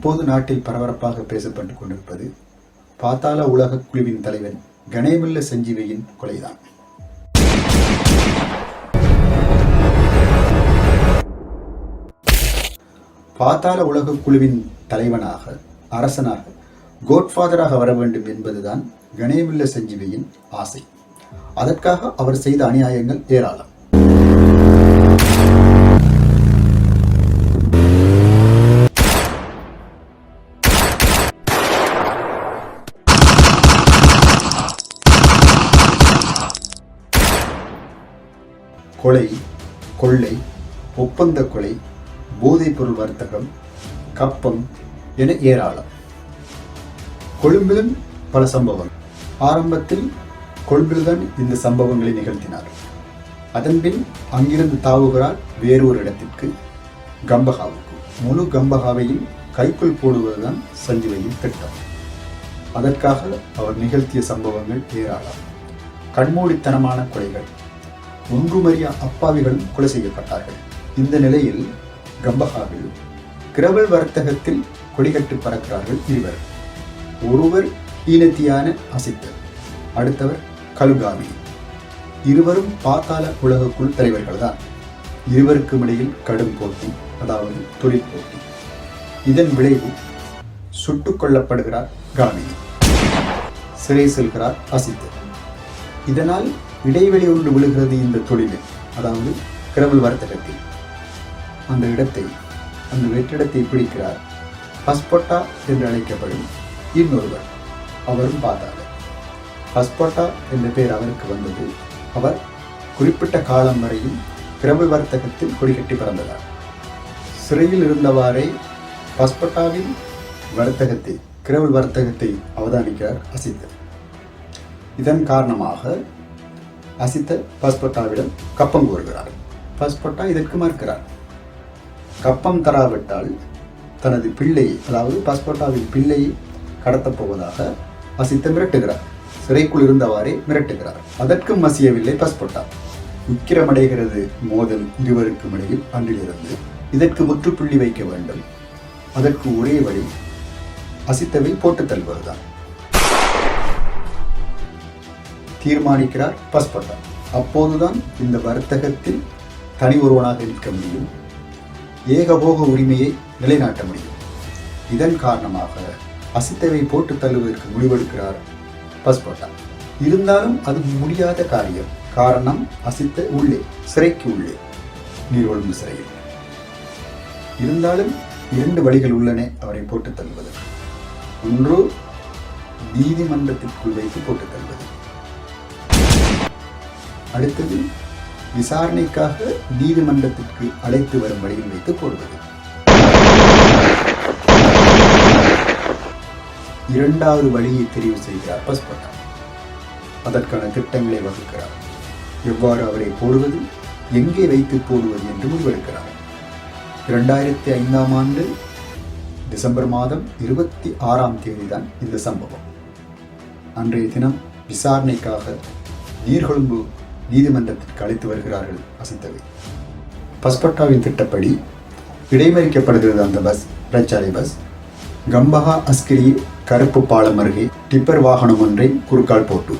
இப்போது நாட்டில் பரபரப்பாக பேசப்பட்டுக் கொண்டிருப்பது பாத்தாள உலக குழுவின் தலைவன் கணேமில்ல சஞ்சீவியின் கொலைதான். பாத்தாள உலக குழுவின் தலைவனாக அரசனாக கோட்ஃபாதராக வர வேண்டும் என்பதுதான் கணேமில்ல சஞ்சீவியின் ஆசை. அதற்காக அவர் செய்த அநியாயங்கள் ஏராளம். கொலை கொள்ளை ஒப்பந்த கொலை போதைப்பொருள் வர்த்தகம் கப்பம் என ஏராளம். கொழும்பிலும் பல சம்பவங்கள். ஆரம்பத்தில் கொழும்பில்தான் இந்த சம்பவங்களை நிகழ்த்தினார். அதன்பின் அங்கிருந்து தாவுகிறார் வேறொரு இடத்திற்கு கம்பஹாவுக்கு. முழு கம்பஹாவையும் கைக்குள் போடுவதுதான் சஞ்சீவையின் திட்டம். அதற்காக அவர் நிகழ்த்திய சம்பவங்கள் ஏராளம். கண்மூடித்தனமான கொலைகள். ஒன்றுமறிய அப்பாவிகளும் கொலை செய்யப்பட்டார்கள். இந்த நிலையில் கம்பஹாவில் கிரவல் வர்த்தகத்தில் கொடிகட்டு பறக்கிறார்கள் இருவர். ஒருவர் ஈனத்தியான அசித்தர் அடுத்தவர் கலுகாமி. இருவரும் பாத்தாள உலகக்குள் தலைவர்கள் தான் இருவருக்கும் இடையில் கடும் போட்டி அதாவது தொழில் போட்டி. இதன் விளைவு சுட்டுக் கொல்லப்படுகிறார் காமினி சிறை செல்கிறார் அசித்தர். இதனால் இடைவெளி ஒன்று விழுகிறது இந்த தொழிலில் அதாவது கிரவல் வர்த்தகத்தில். அந்த இடத்தை அந்த வெற்றிடத்தை பிடிக்கிறார். பஸ்பொட்டா என்று அழைக்கப்படும் இன்னொருவர். அவரும் பார்த்தார் பஸ்பொட்டா என்ற பெயர் அவருக்கு வந்தது. அவர் குறிப்பிட்ட காலம் வரையும் கிரவல் வர்த்தகத்தில் கொடிகட்டி பிறந்ததார் சிறையில் இருந்தவாறே பஸ்பட்டாவின் வர்த்தகத்தை கிரவல் வர்த்தகத்தை அவதானிக்கிறார் அசித்தர் இதன் காரணமாக அசித்த பஸ்பட்டாவிடம் கப்பம் கோருகிறார் பஸ்பட்டா இதற்கு மறுக்கிறார். கப்பம் தராவிட்டால் தனது பிள்ளையை அதாவது பஸ்பட்டாவின் பிள்ளையை கடத்தப் போவதாக அசித்த மிரட்டுகிறார். சிறைக்குள் இருந்தவாறே மிரட்டுகிறார். அதற்கும் மசியவில்லை பஸ்பட்டா உக்கிரமடைகிறது. மோதல் இருவருக்கும் இடையில் அன்றிலிருந்து இதற்கு முற்றுப்புள்ளி வைக்க வேண்டும். அதற்கு ஒரே வழி அசித்தவை போட்டுத் தள்ளுவதுதான். தீர்மானிக்கிறார் பஸ்பட்டா அப்போதுதான் இந்த வர்த்தகத்தில் தனி ஒருவனாக இருக்க முடியும். ஏகபோக உரிமையை நிலைநாட்ட முடியும். இதன் காரணமாக அசித்தவை போட்டு தள்ளுவதற்கு முடிவெடுக்கிறார் பஸ்பட்டா இருந்தாலும் அது முடியாத காரியம். காரணம் அசித்த உள்ளே சிறைக்கு உள்ளே நீர்வழும்பு சிறையில். இருந்தாலும் இரண்டு வழிகள் உள்ளன அவரை போட்டு தள்ளுவதற்கு. ஒன்று நீதிமன்றத்திற்குள் வைத்து போட்டு தள்ளுவது. அடுத்தது விசாரணைக்காக நீதிமன்றத்திற்கு அழைத்து வரும் வழியில் வைத்து போடுவது இரண்டாவது வழியை தெரிவு செய்கிறார் பஸ்பட்டா அதற்கான திட்டங்களை வகுக்கிறார். எவ்வாறு அவரை போடுவது எங்கே வைத்து போடுவது என்று முடிவெடுக்கிறார். இரண்டாயிரத்தி ஐந்தாம் ஆண்டு டிசம்பர் மாதம் இருபத்தி ஆறாம் தேதி தான் இந்த சம்பவம். அன்றைய தினம் விசாரணைக்காக நீர்கொழும்பு நீதிமன்றத்திற்கு அழைத்து வருகிறார்கள் அசித்தவை பஸ்பட்டாவின் திட்டப்படி இடைமறிக்கப்படுகிறது அந்த பஸ் பிரச்சாலை பஸ். கம்பஹா அஸ்கிரி கருப்பு பாலம் அருகே டிப்பர் வாகனம் ஒன்றை குறுக்கால் போட்டு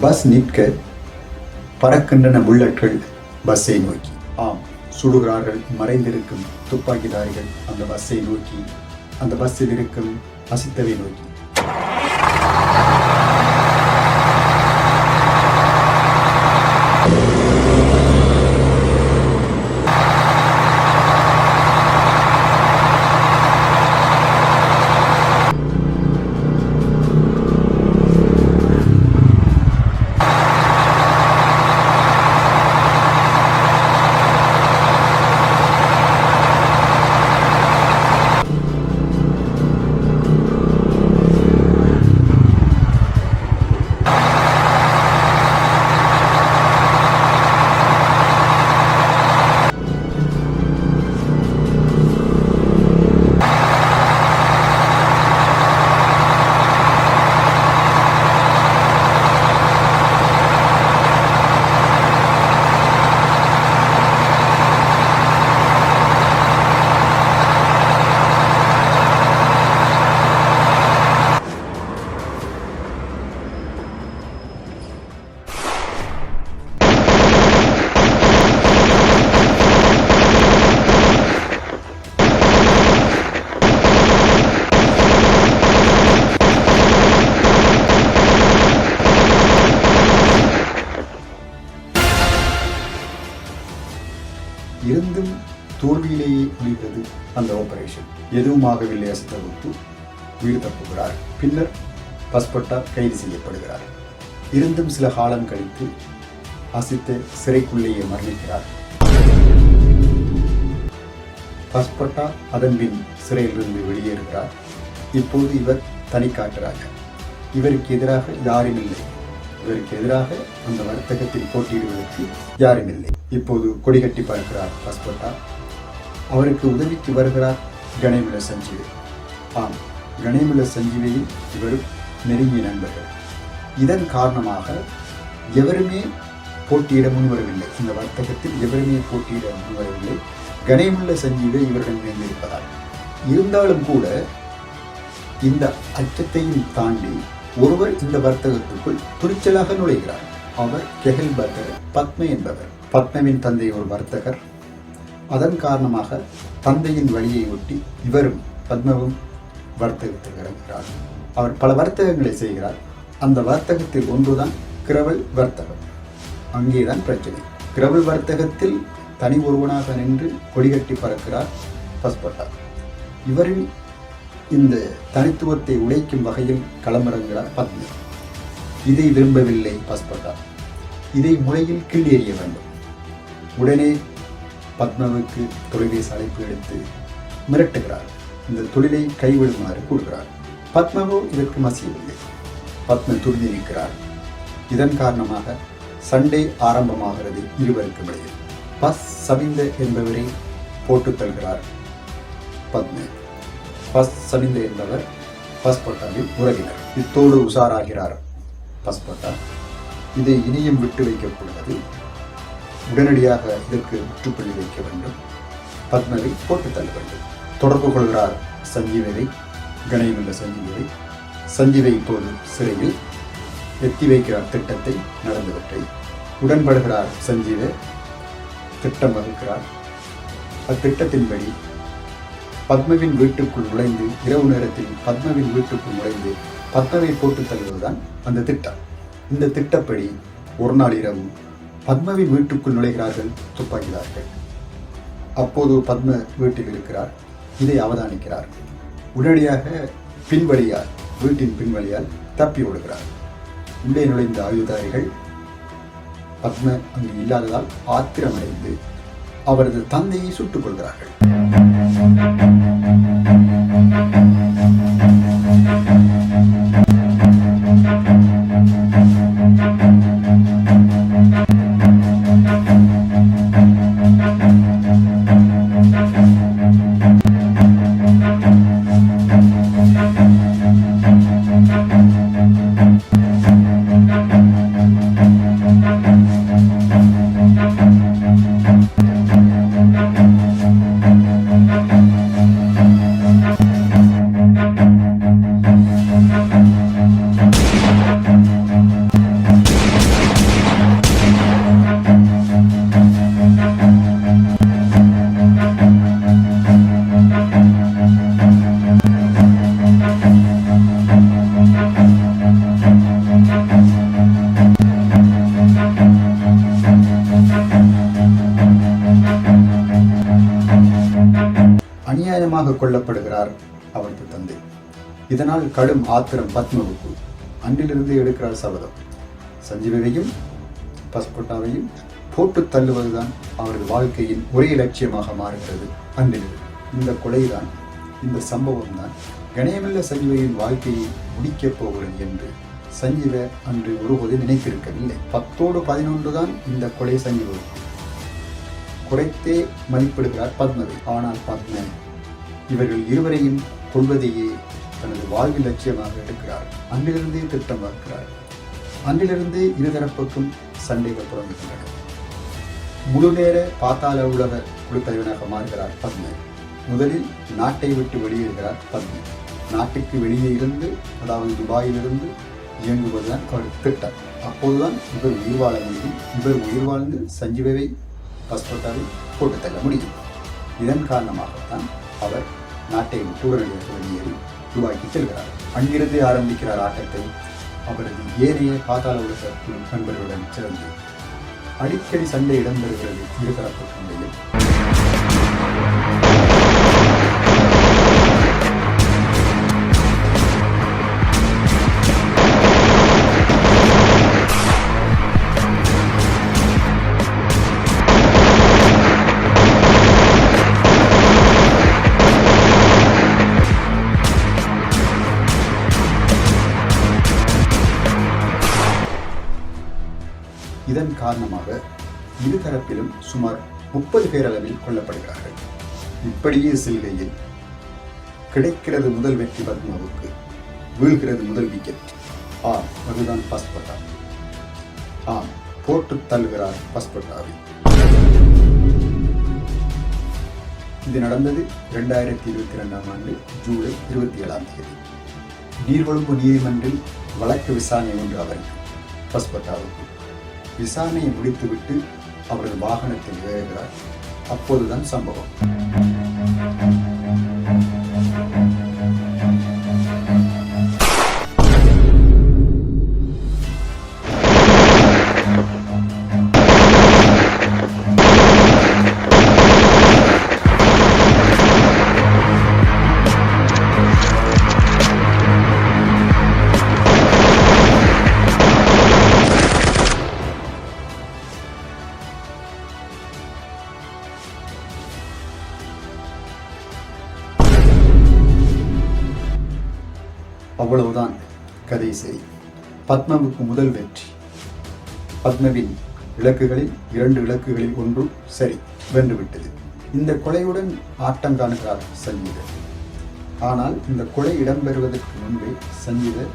பஸ் நிற்க பறக்கின்றன புல்லட்கள் பஸ்ஸை நோக்கி. ஆம் சுடுகிறார்கள் மறைந்திருக்கும் துப்பாக்கிதாரிகள் அந்த பஸ்ஸை நோக்கி. அந்த பஸ்ஸில் இருக்கும் அசித்தவை நோக்கி. தோல்வியிலேயே முடிந்தது அந்த ஆபரேஷன் எதுவும் ஆகவில்லை அஸ்தவுக்கு வீடு தப்புகிறார். பின்னர் பஸ்பட்டா கைது செய்யப்படுகிறார். இருந்தும் சில காலம் கழித்து அசித்த சிறைக்குள்ளேயே மரணிக்கிறார். பஸ்பட்டா அதன் பின் சிறையிலிருந்து வெளியேறுகிறார். இப்போது இவர் தனிக்காட்டுறாங்க இவருக்கு எதிராக யாரும் இல்லை. இவருக்கு எதிராக அந்த வர்த்தகத்தில் போட்டியிடுவதற்கு யாரும் இல்லை. இப்போது கொடி கட்டி பார்க்கிறார் பஸ்பட்டா அவருக்கு உதவிக்கு வருகிறார் கணேமுல சஞ்சீவி. ஆம் கணேமுல சஞ்சீவியும் இவரும் நெருங்கிய நண்பர்கள். இதன் காரணமாக எவருமே போட்டியிட முன்வரவில்லை. இந்த வர்த்தகத்தில் எவருமே போட்டியிட முன்வரவில்லை. கணேமுள்ள சஞ்சீவி இவருடன் இணைந்திருப்பதால். இருந்தாலும் கூட இந்த அச்சத்தையும் தாண்டி ஒருவர் இந்த வர்த்தகத்துக்குள் துணிச்சலாக நுழைகிறார். அவர் கெஹல் பர்கர் பத்ம என்பவர். பத்மவின் தந்தை ஒரு வர்த்தகர். அதன் காரணமாக தந்தையின் வழியை ஒட்டி இவரும் பத்மவும் வர்த்தகத்தில் இறங்குகிறார் அவர் பல வர்த்தகங்களை செய்கிறார். அந்த வர்த்தகத்தில் ஒன்றுதான் கிரவல் வர்த்தகம். அங்கேதான் பிரச்சனை. கிரவல் வர்த்தகத்தில் தனி ஒருவனாக நின்று கொடிகட்டி பறக்கிறார் பஸ்பட்டா இவரின் இந்த தனித்துவத்தை உடைக்கும் வகையில் களமிறங்குகிறார் பத்மி இதை விரும்பவில்லை பஸ்பட்டா இதை முறையில் கீழேறிய வேண்டும். உடனே பத்மவுக்கு தொலைபேசி அழைப்பு எடுத்து மிரட்டுகிறார். இந்த தொழிலை கைவிடுமாறு கூறுகிறார். பத்மாவோ இதற்கு மசியவில்லை. பத்ம துருதி நிற்கிறார். இதன் காரணமாக சண்டே ஆரம்பமாகிறது இருவருக்கு இடையில். பஸ் சவிந்த என்பவரை போட்டு தருகிறார் பத்ம. பஸ் சவிந்த என்பவர் பஸ்போட்டாவில் உறவினர். இத்தோடு உஷாராகிறார் பஸ்போட்டா இதை இனியும் விட்டு வைக்கக்கூடாது உடனடியாக இதற்கு முற்றுப்புள்ளி வைக்க வேண்டும். பத்மவை போட்டு தள்ள வேண்டும். தொடர்பு கொள்கிறார் சஞ்சீவரை கணயமுள்ள சஞ்சீவரை. சஞ்சீவை இப்போது சிறையில் எத்தி வைக்கிறார் திட்டத்தை நடந்தவற்றை. உடன்படுகிறார் சஞ்சீவ திட்டம் வகுக்கிறார். அத்திட்டத்தின்படி பத்மவின் வீட்டுக்குள் நுழைந்து இரவு நேரத்தில் பத்மவின் வீட்டுக்குள் நுழைந்து பத்மவை போட்டு தள்ளுவதுதான் அந்த திட்டம். இந்த திட்டப்படி ஒரு நாள் இரவு பத்மவின் வீட்டுக்குள் நுழைகிறார்கள் துப்பாக்கிறார்கள் அப்போது பத்ம வீட்டில் இருக்கிறார். இதை அவதானிக்கிறார். உடனடியாக பின்வழியால் வீட்டின் பின்வழியால் தப்பி ஓடுகிறார். உள்ளே நுழைந்த ஆயுதாரிகள் பத்ம அங்கு இல்லாததால் ஆத்திரமடைந்து அவரது தந்தையை சுட்டுக் கொள்கிறார்கள் அநியாயமாக இதனால் கடும் ஆத்திரம் பத்மவுக்கு. அன்றிலிருந்து எடுக்கிறார் சபதம். சஞ்சீவையும் பஸ்போட்டாவையும் போட்டு தள்ளுவதுதான் அவரது வாழ்க்கையின் ஒரே லட்சியமாக மாறுகிறது. அன்றிலிருந்து. இந்த கொலைதான் இந்த சம்பவம் தான் கணேமில்ல சஞ்சீவையின் வாழ்க்கையை முடிக்கப் போகிறது என்று சஞ்சீவ அன்று ஒருபோது நினைத்திருக்கவில்லை. பத்தோடு பதினொன்று தான் இந்த கொலை சஞ்சீவருக்கு குறைத்தே மதிப்பிடுகிறார் பத்மவை. ஆனால் பத்ம இவர்கள் இருவரையும் கொள்வதையே தனது வாழ்வில் லட்சியமாக எடுக்கிறார். அன்றிலிருந்தே திட்டம் பார்க்கிறார் அன்றிலிருந்தே இருதரப்புக்கும் சண்டைகள் தொடங்குகின்றன. முழு நேர பாத்தாள உலக குழுத்தலைவனாக மாறுகிறார் பத்மி. முதலில் நாட்டை விட்டு வெளியேறுகிறார் பத்மி. நாட்டுக்கு வெளியே இருந்து அதாவது துபாயிலிருந்து இயங்குவதுதான் அவரது திட்டம். அப்போதுதான் இவர் உயிர் வாழ முடியும். இவர் உயிர் வாழ்ந்து சஞ்சீவை பஸ்பட்டாவை போட்டு தள்ள முடியும். இதன் காரணமாகத்தான் அவர் நாட்டை விட்டு உடனடியாக வெளியேறி துபாய்க்கு செல்கிறார் அங்கிருந்து ஆரம்பிக்கிறார் ஆட்டத்தை அவரது ஏனைய பாதாள உலக நண்பர்களுடன் சிறந்து. அடிக்கடி சண்டை இடம்பெறுகிறது இருதரப்பு சண்டையில். காரணமாக இருதரப்பிலும் சுமார் முப்பது பேர் அளவில் கொல்லப்படுகிறார்கள். இப்படியே செல்கையில் கிடைக்கிறது முதல் வெற்றி பத்மாவுக்கு வீழ்கிறது முதல் விக்கெட். ஆம் அதுதான் பஸ்பட்டா ஆம் போட்டு தள்ளுகிறார் பஸ்பட்டாவை இது நடந்தது இரண்டாயிரத்தி இருபத்தி ரெண்டாம் ஆண்டு ஜூலை இருபத்தி ஏழாம் தேதி. நீர்வழும்பு நீதிமன்றில் வழக்கு விசாரணை ஒன்று அவருக்கு பஸ்பட்டாவுக்கு விசாரணையை முடித்துவிட்டு அவரது வாகனத்தில் ஏறுகிறார். அப்போதுதான் சம்பவம். அவ்வளவுதான் கதை சரி. பத்மவுக்கு முதல் வெற்றி. பத்மவின் இலக்குகளில் இரண்டு இலக்குகளில் ஒன்றும் சரி வென்றுவிட்டது. இந்த கொலையுடன் ஆட்டம் காணுகிறார் சஞ்சீதர் ஆனால் இந்த கொலை இடம்பெறுவதற்கு முன்பே சஞ்சீதர்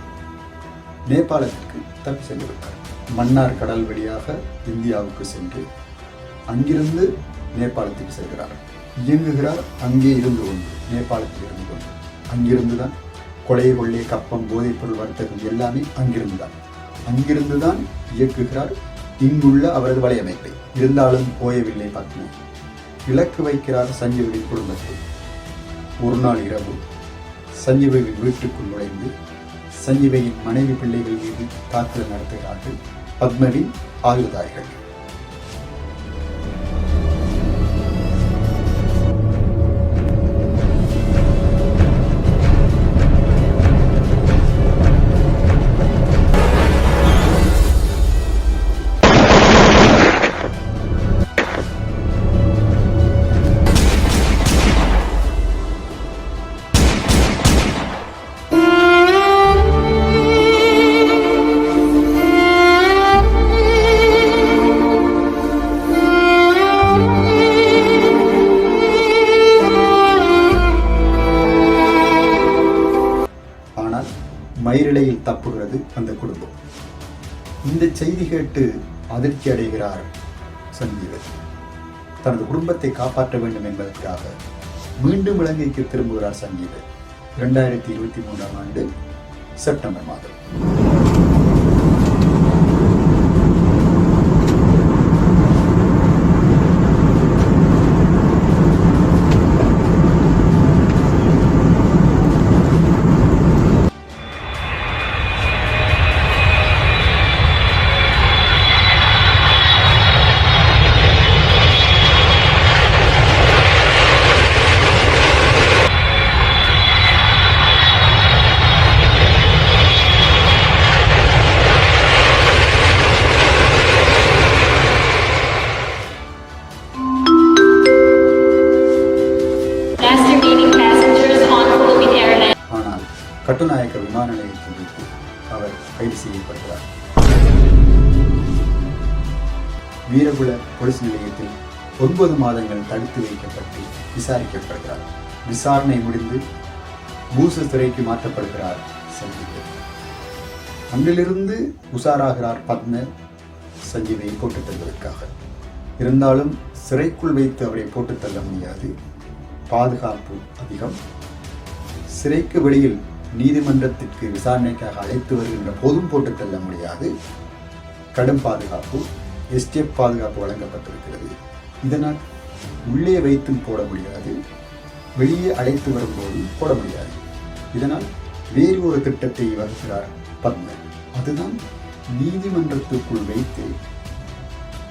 நேபாளத்திற்கு தப்பி சென்றுவிட்டார் மன்னார் கடல் வழியாக இந்தியாவுக்கு சென்று அங்கிருந்து நேபாளத்துக்கு செல்கிறார். இயங்குகிறார் அங்கே இருந்து கொண்டு நேபாளத்தில் இருந்து கொண்டு. அங்கிருந்துதான் கொலை கொள்ளை கப்பம் போதைப்பொருள் வர்த்தகம் எல்லாமே அங்கிருந்துதான். அங்கிருந்துதான் இயக்குகிறார் இங்குள்ள அவரது வலையமைப்பை. இருந்தாலும் போயவில்லை பத்மி. இலக்கு வைக்கிறார் சஞ்சீவின் குடும்பத்தை. ஒரு நாள் இரவு சஞ்சீவின் வீட்டுக்குள் நுழைந்து சஞ்சீவியின் மனைவி பிள்ளைகள் மீது தாக்குதல் நடத்துகிறார்கள் பத்மவின் ஆயுதாரிகள் மயிரிழையில் தப்புகிறது அந்த குடும்பம். இந்த செய்தி கேட்டு அதிர்ச்சி அடைகிறார் சஞ்சீவர். தனது குடும்பத்தை காப்பாற்ற வேண்டும் என்பதற்காக மீண்டும் இலங்கைக்கு திரும்புகிறார் சஞ்சீவர். இரண்டாயிரத்தி இருபத்தி மூன்றாம் ஆண்டு செப்டம்பர் மாதம். விமான நிலையத்தில் வைத்து அவர் கைது செய்யப்படுகிறார் வீரகுல போலீஸ் நிலையத்தில் ஒன்பது மாதங்கள் தடுத்து வைக்கப்பட்டு விசாரிக்கப்படுகிறார். விசாரணை முடிந்து பூச துறைக்கு மாற்றப்படுகிறார் சஞ்சீவ். அங்கிலிருந்து உஷாராகிறார் பத்ம சஞ்சீவை போட்டுத் தள்ளுவதற்காக. இருந்தாலும் சிறைக்குள் வைத்து அவரை போட்டுத் தள்ள முடியாது. பாதுகாப்பு அதிகம். சிறைக்கு வெளியில் நீதிமன்றத்திற்கு விசாரணைக்காக அழைத்து வருகின்ற போதும் போட்டு தள்ள முடியாது. கடும் பாதுகாப்பு எஸ்டிஎஃப் பாதுகாப்பு வழங்கப்பட்டிருக்கிறது. இதனால் உள்ளே வைத்தும் போட முடியாது. வெளியே அழைத்து வரும்போதும் போட முடியாது. இதனால் வேறு ஒரு திட்டத்தை வகுக்கிறார் பத்மன் அதுதான் நீதிமன்றத்துக்குள் வைத்து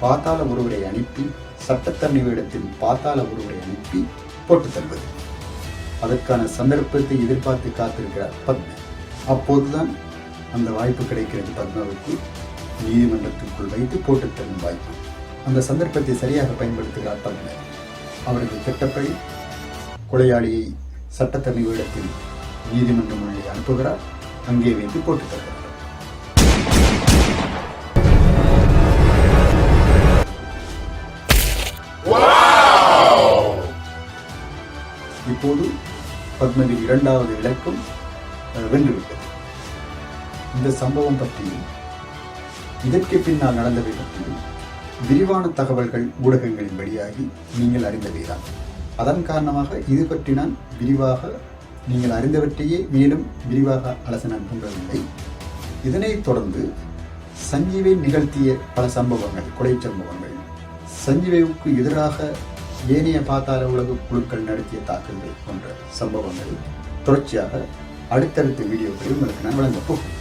பாத்தாள ஒருவரை அனுப்பி சட்டத்தரணி வேடத்தில் பாத்தாள ஒருவரை அனுப்பி போட்டுத் தருவது அதற்கான சந்தர்ப்பத்தை எதிர்பார்த்து காத்திருக்கிறார் பத்ம. அப்போதுதான் அந்த வாய்ப்பு கிடைக்கிறது பத்மாவுக்கு. நீதிமன்றத்திற்குள் வைத்து போட்டுத் தள்ளும் வாய்ப்பு. அந்த சந்தர்ப்பத்தை சரியாக பயன்படுத்துகிறார் பத்ம. அவரது திட்டப்படி கொலையாளியை சட்டத்தரணி வேடத்தில் நீதிமன்றம் உள்ளே அனுப்புகிறார். அங்கே வைத்து போட்டுத் தருகிறார் இப்போது பத்மினி இரண்டாவது இலக்கும் வென்றுவிட்டது. இந்த சம்பவம் பற்றி இதற்கு பின்னால் நடந்தவை பற்றி விரிவான தகவல்கள் ஊடகங்களின் வழியாகி நீங்கள் அறிந்தவைதான். அதன் காரணமாக இது பற்றி நான் விரிவாக நீங்கள் அறிந்தவற்றையே மேலும் விரிவாக அலச நான் தூண்டவில்லை இதனைத் தொடர்ந்து சஞ்சீவை நிகழ்த்திய பல சம்பவங்கள் கொலை சம்பவங்கள் சஞ்சீவைக்கு எதிராக ஏனைய பாதாள உலக குழுக்கள் நடத்திய தாக்குதல் போன்ற சம்பவங்கள் தொடர்ச்சியாக அடுத்தடுத்த வீடியோக்களில் உங்களுக்கு நான் வழங்கப் போகிறேன்.